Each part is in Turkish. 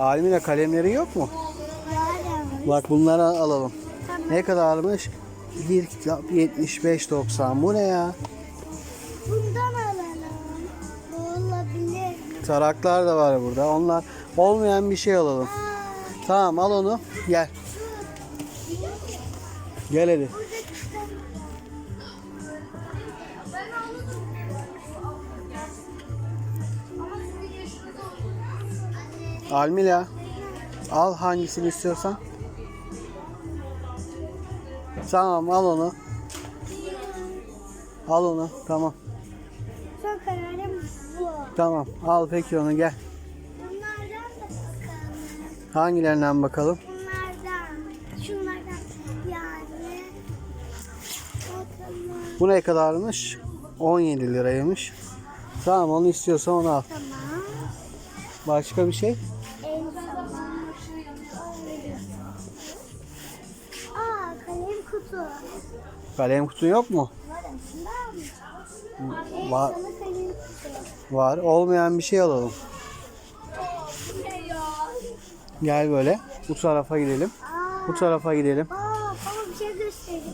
Almina kalemleri yok mu? Bak bunları alalım. Ne kadarmış? Bir kitap 75.90. Bu ne ya? Bundan alalım. Bu olabilir. Taraklar da var burada. Onlar olmayan bir şey alalım. Aa, Tamam al onu. Gel. Gel hadi. Almila. Al hangisini istiyorsan. Tamam al onu. Al onu. Tamam. son kararım bu. Tamam. Al peki onu gel. Bunlardan da bakalım. Hangilerinden bakalım? Bunlardan. Şunlardan. Yani. Bakalım. Bu ne kadarmış? 17 liraymış. Tamam onu istiyorsan onu al. Tamam. Başka bir şey? Aa kalem kutu. Kalem kutun yok mu? Var Var. kutu. Olmayan bir şey alalım. Gel böyle. Bu tarafa gidelim. Aa. Bu tarafa gidelim. Aa, bir şey göstereyim.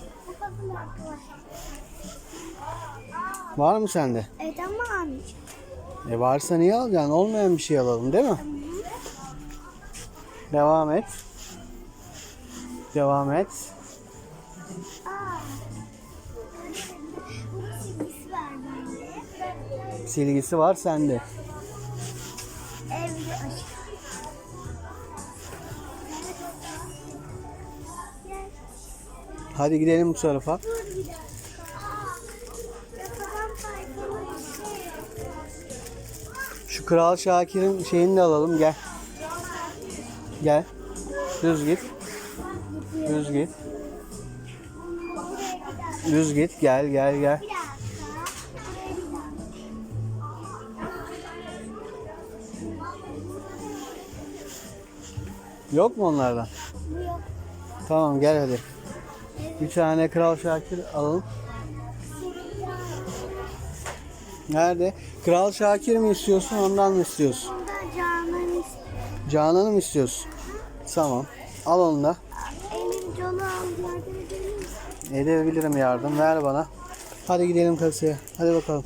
Var mı sende? Evet ama amca. E varsa niye alacaksın? Olmayan bir şey alalım değil mi? Devam et. Devam et. Silgisi var sende. Hadi gidelim bu tarafa. Şu Kral Şakir'in şeyini de alalım. Gel. Gel. Düz git. Düz git. Düz git. Gel gel gel. Yok mu onlardan? Yok. Tamam gel hadi. Bir tane Kral Şakir alalım. Nerede? Kral Şakir mi istiyorsun ondan mı istiyorsun? Bunda Canan istiyor. Canan'ı mı istiyorsun? Tamam. Al onu da. Dolu al yardım edelim misin? Edebilirim yardım. Ver bana. Hadi gidelim kasaya. Hadi bakalım.